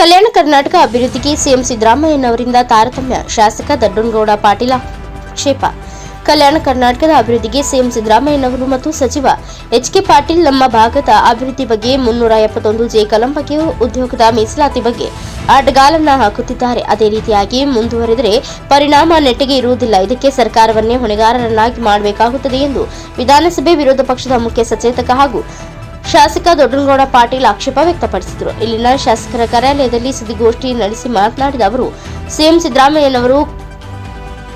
ಕಲ್ಯಾಣ ಕರ್ನಾಟಕ ಅಭಿವೃದ್ಧಿಗೆ ಸಿಎಂ ಸಿದ್ದರಾಮಯ್ಯನವರಿಂದ ತಾರತಮ್ಯ. ಶಾಸಕ ದಡ್ಡನಗೌಡ ಪಾಟೀಲ ಆಕ್ಷೇಪ ಕಲ್ಯಾಣ ಕರ್ನಾಟಕದ ಅಭಿವೃದ್ಧಿಗೆ ಸಿಎಂ ಸಿದ್ದರಾಮಯ್ಯನವರು ಮತ್ತು ಸಚಿವ ಎಚ್ ಕೆ ಪಾಟೀಲ್ ನಮ್ಮ ಭಾಗದ ಅಭಿವೃದ್ಧಿ ಬಗ್ಗೆ ಮುನ್ನೂರ ಎಪ್ಪತ್ತೊಂದು ಜೆ ಕಲಂ ಬಗ್ಗೆ ಉದ್ಯೋಗದ ಮೀಸಲಾತಿ ಬಗ್ಗೆ ಅಡ್ಗಾಲನ್ನ ಹಾಕುತ್ತಿದ್ದಾರೆ. ಅದೇ ರೀತಿಯಾಗಿ ಮುಂದುವರೆದರೆ ಪರಿಣಾಮ ನೆಟ್ಟಿಗೆ ಇರುವುದಿಲ್ಲ. ಇದಕ್ಕೆ ಸರ್ಕಾರವನ್ನೇ ಹೊಣೆಗಾರರನ್ನಾಗಿ ಮಾಡಬೇಕಾಗುತ್ತದೆ ಎಂದು ವಿಧಾನಸಭೆ ವಿರೋಧ ಪಕ್ಷದ ಮುಖ್ಯ ಸಚೇತಕ ಹಾಗೂ ಶಾಸಕ ದೊಡ್ಡನಗೌಡ ಪಾಟೀಲ್ ಆಕ್ಷೇಪ ವ್ಯಕ್ತಪಡಿಸಿದರು. ಇಲ್ಲಿನ ಶಾಸಕರ ಕಾರ್ಯಾಲಯದಲ್ಲಿ ಸುದ್ದಿಗೋಷ್ಠಿ ನಡೆಸಿ ಮಾತನಾಡಿದ ಅವರು, ಸಿಎಂ ಸಿದ್ದರಾಮಯ್ಯನವರು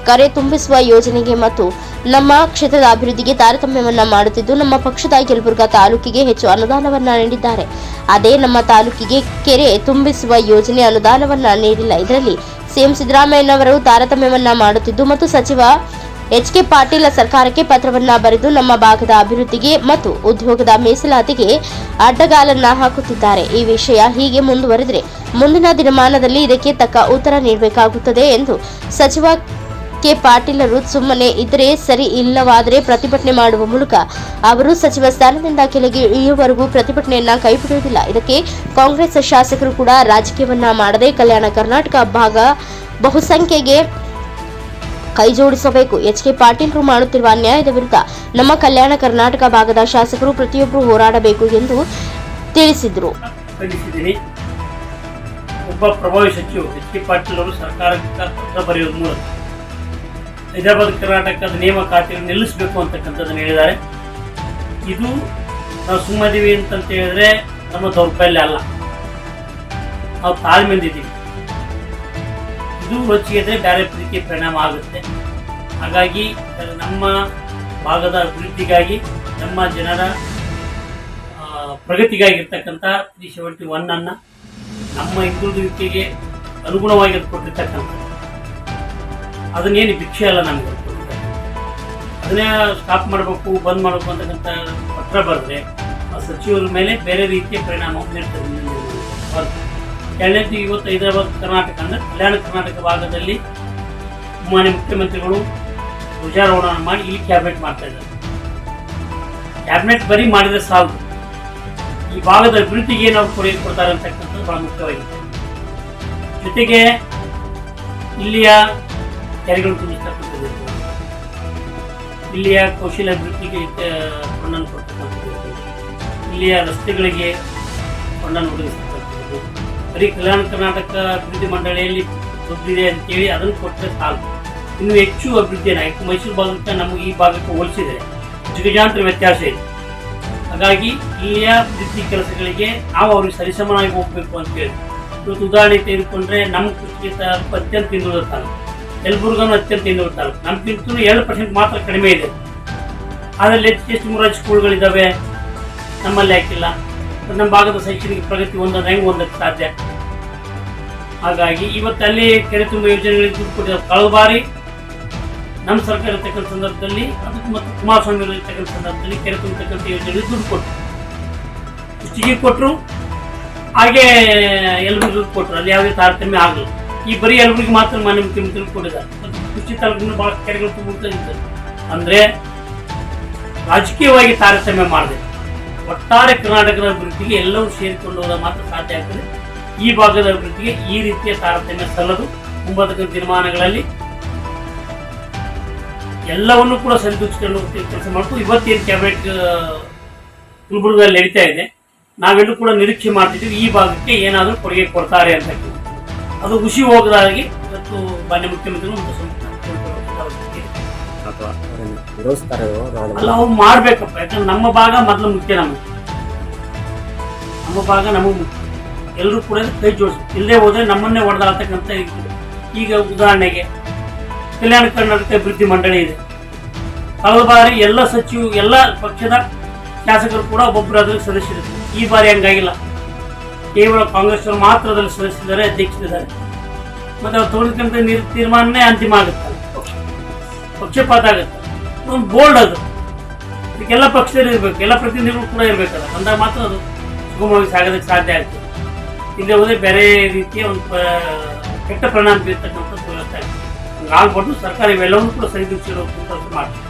ಕರೆ ತುಂಬಿಸುವ ಯೋಜನೆಗೆ ಮತ್ತು ನಮ್ಮ ಕ್ಷೇತ್ರದ ಅಭಿವೃದ್ಧಿಗೆ ತಾರತಮ್ಯವನ್ನ ಮಾಡುತ್ತಿದ್ದು, ನಮ್ಮ ಪಕ್ಷದ ಯಲಬುರ್ಗಾ ತಾಲೂಕಿಗೆ ಹೆಚ್ಚು ಅನುದಾನವನ್ನ ನೀಡಿದ್ದಾರೆ. ಅದೇ ನಮ್ಮ ತಾಲೂಕಿಗೆ ಕೆರೆ ತುಂಬಿಸುವ ಯೋಜನೆ ಅನುದಾನವನ್ನ ನೀಡಿಲ್ಲ. ಇದರಲ್ಲಿ ಸಿಎಂ ಸಿದ್ದರಾಮಯ್ಯನವರು ತಾರತಮ್ಯವನ್ನ ಮಾಡುತ್ತಿದ್ದು ಮತ್ತು ಸಚಿವ ಎಚ್ ಕೆ ಪಾಟೀಲ್ ಸರ್ಕಾರಕ್ಕೆ ಪತ್ರವನ್ನ ಬರೆದು ನಮ್ಮ ಭಾಗದ ಅಭಿವೃದ್ಧಿಗೆ ಮತ್ತು ಉದ್ಯೋಗದ ಮೀಸಲಾತಿಗೆ ಅಡ್ಡಗಾಲನ್ನ ಹಾಕುತ್ತಿದ್ದಾರೆ. ಈ ವಿಷಯ ಹೀಗೆ ಮುಂದುವರೆದರೆ ಮುಂದಿನ ದಿನಮಾನದಲ್ಲಿ ಇದಕ್ಕೆ ತಕ್ಕ ಉತ್ತರ ನೀಡಬೇಕಾಗುತ್ತದೆ ಎಂದು ಸಚಿವ ಕೆ ಪಾಟೀಲರು ಸುಮ್ಮನೆ ಇದ್ರೆ ಸರಿ ಇಲ್ಲವಾದರೆ ಪ್ರತಿಭಟನೆ ಮಾಡುವ ಮೂಲಕ ಅವರು ಸಚಿವ ಸ್ಥಾನದಿಂದ ಕೆಳಗೆ ಇಳಿಯುವವರೆಗೂ ಪ್ರತಿಭಟನೆಯನ್ನ ಕೈಬಿಡುವುದಿಲ್ಲ. ಇದಕ್ಕೆ ಕಾಂಗ್ರೆಸ್ ಶಾಸಕರು ಕೂಡ ರಾಜಕೀಯವನ್ನ ಮಾಡದೆ ಕಲ್ಯಾಣ ಕರ್ನಾಟಕ ಭಾಗ ಬಹುಸಂಖ್ಯೆಗೆ ಕೈ ಜೋಡಿಸಬೇಕು. ಎಚ್ ಕೆ ಪಾಟೀಲ್ರು ಮಾಡುತ್ತಿರುವ ಅನ್ಯಾಯದ ವಿರುದ್ಧ ನಮ್ಮ ಕಲ್ಯಾಣ ಕರ್ನಾಟಕ ಭಾಗದ ಶಾಸಕರು ಪ್ರತಿಯೊಬ್ಬರು ಹೋರಾಡಬೇಕು ಎಂದು ತಿಳಿಸಿದರು. ಒಬ್ಬ ಪ್ರಭಾವಿ ಸಚಿವ, ಎಚ್ ಕೆ ಪಾಟೀಲ್ ಅವರು ಸರ್ಕಾರಕ್ಕೆ ಪತ್ರ ಬರೆಯುವ ಮೂಲಕ ಹೈದರಾಬಾದ್ ಕರ್ನಾಟಕದ ನೇಮಕಾತಿಯನ್ನು ನಿಲ್ಲಿಸಬೇಕು ಅಂತಕ್ಕಂಥದ್ದನ್ನು ಹೇಳಿದ್ದಾರೆ. ಇದು ನಾವು ಸುಮ್ಮದಿವಿ ಅಂತಂತ ಹೇಳಿದ್ರೆ ನಮ್ಮ ದೌರ್ಬಲ್ಯ ಅಲ್ಲ. ನಾವು ತಾಳ್ಮೆಂದಿದ್ದೀವಿ ಇದು ರೊಚ್ಚಿಗೆದ್ರೆ ಬೇರೆ ಪ್ರೀತಿ ಪರಿಣಾಮ ಆಗುತ್ತೆ ಹಾಗಾಗಿ ನಮ್ಮ ಭಾಗದ ಅಭಿವೃದ್ಧಿಗಾಗಿ, ನಮ್ಮ ಜನರ ಪ್ರಗತಿಗಾಗಿ ಪ್ರಗತಿಗಾಗಿರ್ತಕ್ಕಂಥ ತ್ರೀ ಸೆವೆಂಟಿ ಒನ್ ಅನ್ನ ನಮ್ಮ ಹಿಂದುಳಿದುವಿಕೆಗೆ ಅನುಗುಣವಾಗಿ ಕೊಟ್ಟಿರ್ತಕ್ಕಂಥ ಅದನ್ನೇನು ಭಿಕ್ಷೆ ಅಲ್ಲ ನಮಗೆ. ಅದನ್ನೇ ಸ್ಟಾಪ್ ಮಾಡಬೇಕು, ಬಂದ್ ಮಾಡಬೇಕು ಅಂತಕ್ಕಂಥ ಪತ್ರ ಬರೆದ್ರೆ, ಆ ಸಚಿವರ ಮೇಲೆ ಬೇರೆ ರೀತಿಯ ಪರಿಣಾಮ ದಿನಗಳಲ್ಲಿ. ಎರಡನೇದು ಇವತ್ತು ಹೈದರಾಬಾದ್ ಕರ್ನಾಟಕ ಅಂದರೆ ಕಲ್ಯಾಣ ಕರ್ನಾಟಕ ಭಾಗದಲ್ಲಿ ಮಾನ್ಯ ಮುಖ್ಯಮಂತ್ರಿಗಳು ಧ್ವಜಾರೋಹಣ ಮಾಡಿ ಇಲ್ಲಿ ಕ್ಯಾಬಿನೆಟ್ ಮಾಡ್ತಾ ಇದ್ದಾರೆ. ಕ್ಯಾಬಿನೆಟ್ ಬರೀ ಮಾಡಿದ್ರೆ ಸಾಲದು. ಈ ಭಾಗದ ಅಭಿವೃದ್ಧಿಗೆ ಅವ್ರು ಕೊಡುಗೆ ಕೊಡ್ತಾರೆ ಅಂತಕ್ಕಂಥದ್ದು ಬಹಳ ಮುಖ್ಯವಾಗಿದೆ. ಜೊತೆಗೆ ಇಲ್ಲಿಯ ಕೆರೆಗಳು ತುಂಬಿಸ್ತಕ್ಕಂಥದ್ದು ಇಲ್ಲಿಯ ಕೌಶಲ್ಯ ಅಭಿವೃದ್ಧಿಗೆ ಹಣವನ್ನು ಕೊಡ್ತಕ್ಕಂಥದ್ದು ಇಲ್ಲಿಯ ರಸ್ತೆಗಳಿಗೆ ಹಣವನ್ನು ಒದಗಿಸ್ತಕ್ಕಂಥದ್ದು. ಬರೀ ಕಲ್ಯಾಣ ಕರ್ನಾಟಕ ಅಭಿವೃದ್ಧಿ ಮಂಡಳಿಯಲ್ಲಿ ದುಡ್ಡಿದೆ ಅಂತೇಳಿ ಅದನ್ನು ಕೊಟ್ಟರೆ ಸಾಲು ಇನ್ನು ಹೆಚ್ಚು ಅಭಿವೃದ್ಧಿಯನ್ನು ಆಯಿತು? ಮೈಸೂರು ಭಾಗಕ್ಕೆ ನಮಗೆ ಈ ಭಾಗಕ್ಕೆ ಹೋಲಿಸಿದರೆ ಜಿಗಜಾಂತರ ವ್ಯತ್ಯಾಸ ಇದೆ. ಹಾಗಾಗಿ ಇಲ್ಲಿಯ ಅಭಿವೃದ್ಧಿ ಕೆಲಸಗಳಿಗೆ ನಾವು ಅವ್ರಿಗೆ ಸರಿಸಮನಾಗಿ ಹೋಗಬೇಕು ಅಂತ ಹೇಳಿ. ಇವತ್ತು ಉದಾಹರಣೆ ತೆಗೆದುಕೊಂಡ್ರೆ ನಮ್ಮ ಕೃಷಿ ತಾಲೂಕು ಅತ್ಯಂತ ಹಿಂದುಳಿದ ತಾಲೂಕು. ಯಲಬುರ್ಗನು ಅತ್ಯಂತ ಹಿಂದುಳಿದ ತಾಲೂಕು. ನಮ್ಗಿಂತಲೂ ಏಳು ಪರ್ಸೆಂಟ್ ಮಾತ್ರ ಕಡಿಮೆ ಇದೆ. ಅದರಲ್ಲಿ ಎಷ್ಟು ಮೂರು ಸ್ಕೂಲ್ಗಳಿದ್ದಾವೆ ನಮ್ಮಲ್ಲಿ ಹಾಕಿಲ್ಲ ನಮ್ಮ ಭಾಗದ ಶೈಕ್ಷಣಿಕ ಪ್ರಗತಿ ಹೊಂದೋದು ಹೆಂಗೆ ಹೊಂದಕ್ಕೆ ಸಾಧ್ಯ? ಹಾಗಾಗಿ ಇವತ್ತು ಅಲ್ಲಿ ಕೆರೆ ತುಂಬ ಯೋಜನೆಗಳಿಗೆ ದುಡ್ಡು ಕೊಟ್ಟಿದ್ದಾರೆ. ಕಳೆದ ಬಾರಿ ನಮ್ಮ ಸರ್ಕಾರ ಇರ್ತಕ್ಕಂಥ ಸಂದರ್ಭದಲ್ಲಿ, ಅದಕ್ಕೆ ಮತ್ತು ಕುಮಾರಸ್ವಾಮಿ ಅವರು ಇರ್ತಕ್ಕಂಥ ಸಂದರ್ಭದಲ್ಲಿ ಕೆರೆ ತುಂಬತಕ್ಕಂಥ ಯೋಜನೆಗಳಿಗೆ ದುಡ್ಡು ಕೊಟ್ಟರು. ಇಷ್ಟಿಗೆ ಕೊಟ್ಟರು. ಹಾಗೆ ಎಲ್ರಿಗೂ ದುಡ್ಡು ಕೊಟ್ಟರು. ಅಲ್ಲಿ ಯಾವುದೇ ತಾರತಮ್ಯ ಆಗಲಿ ಈ ಬರೀ ಎಲ್ರಿಗೂ ಮಾತ್ರ ಮಾನ್ಯ ಮುಖ್ಯಮಂತ್ರಿಗಳು ಕೊಟ್ಟಿದ್ದಾರೆ. ಕೃಷಿ ತಾಲೂಕಿನ ಭಾಳ ಕೆರೆಗಳು ತುಂಬ ಅಂದರೆ ರಾಜಕೀಯವಾಗಿ ತಾರತಮ್ಯ ಮಾಡಿದೆ ಒಟ್ಟಾರೆ ಕರ್ನಾಟಕದ ಅಭಿವೃದ್ಧಿಗೆ ಎಲ್ಲವೂ ಸೇರಿಕೊಂಡು ಮಾತ್ರ ಸಾಧ್ಯ ಆಗ್ತದೆ. ಈ ಭಾಗದ ಅಭಿವೃದ್ಧಿಗೆ ಈ ರೀತಿಯ ತಾರತಮ್ಯ ಸಲ್ಲದು. ಒಂಬತ್ತು ದಿನಮಾನಗಳಲ್ಲಿ ಎಲ್ಲವನ್ನೂ ಕೂಡ ಸರಿದೂಗಿಸ್ಕೊಂಡು ಕೆಲಸ ಮಾಡ್ತು ಇವತ್ತೇನು ಕ್ಯಾಬಿನೆಟ್ ಗುಲ್ಬರ್ಗದಲ್ಲಿ ನಡೀತಾ ಇದೆ. ನಾವೆಲ್ಲರೂ ಕೂಡ ನಿರೀಕ್ಷೆ ಮಾಡ್ತಿದ್ದೀವಿ. ಈ ಭಾಗಕ್ಕೆ ಏನಾದರೂ ಕೊಡುಗೆ ಕೊಡ್ತಾರೆ ಅಂತ ಅದು ಖುಷಿ ಹೋಗದಾಗಿ ಇವತ್ತು ಮಾನ್ಯ ಮುಖ್ಯಮಂತ್ರಿಗಳು ಅಥವಾ ಮಾಡ್ಬೇಕಪ್ಪ. ನಮ್ಮ ಭಾಗ ಮೊದಲು ಮುಖ್ಯ ನಮಗೆ. ನಮ್ಮ ಭಾಗ ನಮಗೆ ಮುಖ್ಯ. ಎಲ್ಲರೂ ಕೂಡ ಕೈ ಜೋಡಿಸಿ. ಇಲ್ಲದೆ ಹೋದ್ರೆ ನಮ್ಮನ್ನೇ ಹೊಡೆದಾಡ್ತಕ್ಕಂಥ ಈಗ ಉದಾಹರಣೆಗೆ ಕಲ್ಯಾಣ ಕರ್ನಾಟಕ ಅಭಿವೃದ್ಧಿ ಮಂಡಳಿ ಇದೆ. ಕಳೆದ ಬಾರಿ ಎಲ್ಲ ಸಚಿವ, ಎಲ್ಲ ಪಕ್ಷದ ಶಾಸಕರು ಕೂಡ ಒಬ್ಬೊಬ್ಬರು ಅದರಲ್ಲಿ ಸದಸ್ಯರಿದ್ದಾರೆ. ಈ ಬಾರಿ ಹಂಗಾಗಿಲ್ಲ. ಕೇವಲ ಕಾಂಗ್ರೆಸ್ ಮಾತ್ರ ಅದರಲ್ಲಿ ಸದಸ್ಯರಿದ್ದಾರೆ, ಅಧ್ಯಕ್ಷರಿದ್ದಾರೆ. ಮತ್ತೆ ಅವ್ರು ನಿರ್ ತೀರ್ಮಾನನೇ ಅಂತಿಮ ಆಗುತ್ತೆ. ಪಕ್ಷಪಾತ ಆಗುತ್ತೆ ಒಂದು ಬೋಲ್ಡ್ ಅದು. ಇದಕ್ಕೆಲ್ಲ ಪಕ್ಷದಲ್ಲಿ ಇರಬೇಕು, ಎಲ್ಲ ಪ್ರತಿನಿಧಿಗಳು ಕೂಡ ಇರಬೇಕಲ್ಲ. ಅಂದಾಗ ಮಾತ್ರ ಅದು ಸುಗಮವಾಗಿ ಸಾಗೋದಕ್ಕೆ ಸಾಧ್ಯ ಆಗ್ತದೆ. ಇಲ್ಲದೆ ಹೋದರೆ ಬೇರೆ ರೀತಿಯ ಒಂದು ಕೆಟ್ಟ ಪರಿಣಾಮ ಬೀರ್ತಕ್ಕಂಥದ್ದು ವ್ಯವಸ್ಥೆ ಆಗ್ತದೆ. ಹಂಗಾಗ್ಬಾರ್ದು ಸರ್ಕಾರ ಇವೆಲ್ಲವನ್ನೂ ಕೂಡ ಸರಿದೂಗಿಸಿರೋ ಮಾಡ್ತಾರೆ